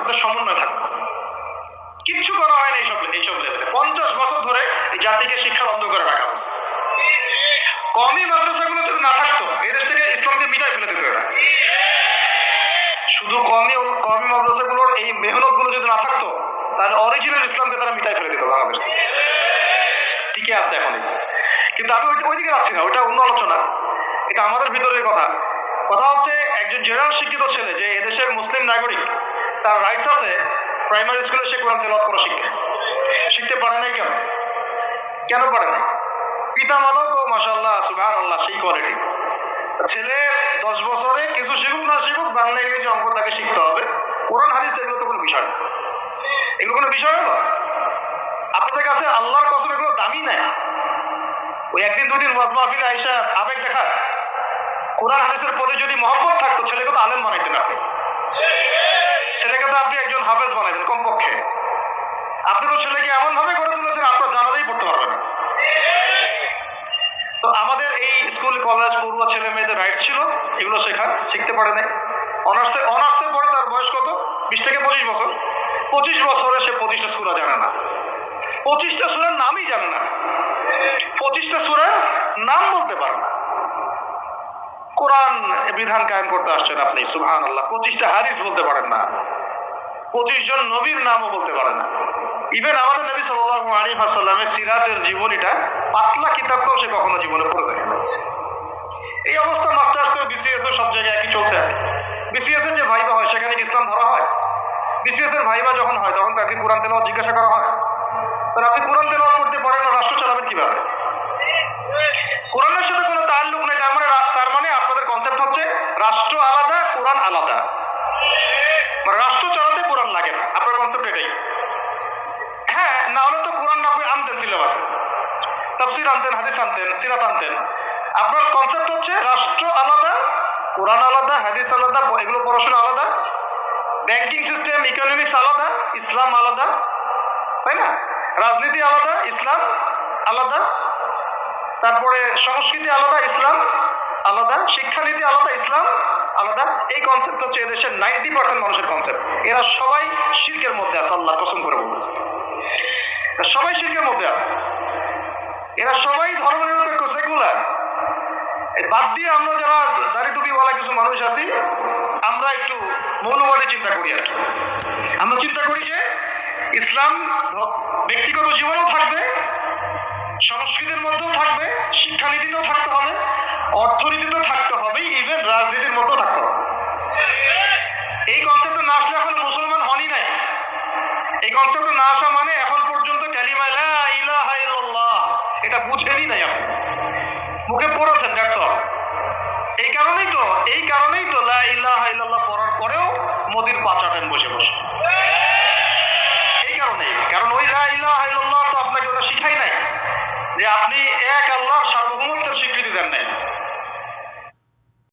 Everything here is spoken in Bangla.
মধ্যে সমন্বয় থাকতো কিচ্ছু করা হয় না এইসব এইসব লেভেলে। পঞ্চাশ বছর ধরে এই জাতিকে শিক্ষার অন্ধকারে রাখা হয়েছে। কমই মাদ্রাসাগুলো যদি না থাকতো, এই দেশ থেকে ইসলামকে মিটাই ফেলে দিত এরা শুধু কমই কমই মাদ্রাসাগুলোর এই মেহনতগুলো যদি না থাকতো, তাহলে অরিজিনাল ইসলামকে তারা মিটাই ফেলে দিত বাংলাদেশ। টিকে আছে এখন কিন্তু আমি ওই- ওইদিকে যাচ্ছি না, ওইটা অন্য আলোচনা। এটা আমাদের ভিতরের কথা। কথা হচ্ছে একজন জেনারেল শিক্ষিত ছেলে যে এদেশের মুসলিম নাগরিক তার রাইটস আছে প্রাইমারি স্কুলে সে কোরআন তেলাওয়াত করা শিখবে শিখতে পারে নাই কেন? কেন পারে না পিতা মাতাও তো মাসাল্লাহ সুবাহ আল্লাহ সেই কোয়ালিটি ছেলে দশ বছরে কিছু শিখুক না শিখুক বাংলা ইংরেজি অঙ্ক তাকে শিখতে হবে, কোরআন, হাদিস, এগুলো তো কোনো বিষয় এগুলো কোনো বিষয় হলো? আপনাদের কাছে আল্লাহর কসম এগুলো দামি নাই। ওই একদিন, দুদিন ওয়াজ মাহফিলে আইসা আবেগ দেখা কোরআন, হাদিসের প্রতি যদি মহব্বত থাকতো, ছেলেকে তো আলেম বানাইতেন আপনি। তো আপনি একজন হাফেজ বানাইতেন কমপক্ষে। আপনি তো ছেলেকে এমন ভাবে গড়ে তুলেছেন, আপনার জানাতেই পড়তে পারবে না। তো আমাদের এই স্কুল, কলেজ, পড়ুয়া ছেলে মেয়েদের রাইট ছিল, এগুলো শেখার শিখতে পারে নাই। অনার্সে অনার্সে পড়ে তার বয়স কত? বিশ থেকে পঁচিশ বছর। পঁচিশ বছরে সে পঁচিশটা সুরা জানে না। পঁচিশটা সুরার নামই জানে না। পঁচিশটা সুরার নাম বলতে পারে না। কোরআন বিধান কায়েম করতে আসছেন আপনি সুহান আল্লাহ পঁচিশটা হাদিস বলতে পারেন না। পঁচিশ জন নবীর নামও বলতে পারে না। ইভেন আমাদের নবী সাল্লাহ আলী হাসাল্লামের সিরাতের জীবনীটা পাতলা কিতাবটাও সে কখনো জীবনে পড়ে দেখে না। এই অবস্থা মাস্টার্স বিসিএস সব জায়গায় একই চলছে। বিসিএস এর যে ভাইবা হয়, সেখানে ইসলাম ধরা হয়? বিসিএস এর ভাইবা যখন হয় তাফসির আনতেন, হাদিস আনতেন, সিরাত আনতেন। আপনার কনসেপ্ট হচ্ছে রাষ্ট্র আলাদা, কোরআন আলাদা, হাদিস আলাদা এগুলো পড়াশোনা আলাদা ব্যাংকিং সিস্টেম ইকোনমিক্স আলাদা, ইসলাম আলাদা, তাই না? রাজনীতি আলাদা, ইসলাম আলাদা, তারপরে সংস্কৃতি আলাদা, ইসলাম আলাদা, শিক্ষানীতি আলাদা, ইসলাম আলাদা। এই কনসেপ্ট হচ্ছে এদেশের নাইনটি পার্সেন্ট মানুষের কনসেপ্ট এরা সবাই শিল্পের মধ্যে আছে আল্লাহ কসম করে বলতেছে। সবাই শিল্পের মধ্যে আছে। এরা সবাই ধর্মনিরপেক্ষ সেকুলার বাদ দিয়ে আমরা যারা দাড়ি টুপিওয়ালা কিছু মানুষ আছি, আমরা একটু মৌলবাদী চিন্তা করি আর কি। আমরা চিন্তা করি যে ইসলাম ব্যক্তিগত জীবনেও থাকবে, সংস্কৃতির মধ্যেও থাকবে, শিক্ষানীতিতেও থাকতে হবে, অর্থনীতিতেও থাকতে হবে ইভেন রাজনীতির মধ্যেও থাকতে হবে। এই কনসেপ্টে না আসলে এখন মুসলমান হনই নাই। এই কনসেপ্টে না আসা মানে এখন পর্যন্ত ক্যালিমা লা ইলাহা ইল্লাল্লাহ এটা বুঝেনই নাই আপনি মুখে পড়েছেন দেখছ এই কারণেই তো, এই কারণেই তো লা পড়ার পরেও মোদির পাচাটেন বসে বসে। এই কারণেই, কারণ ওই লা ইলাহা ইল্লাল্লাহ তো আপনাকে ওটা শিখাই নাই যে আপনি এক আল্লাহর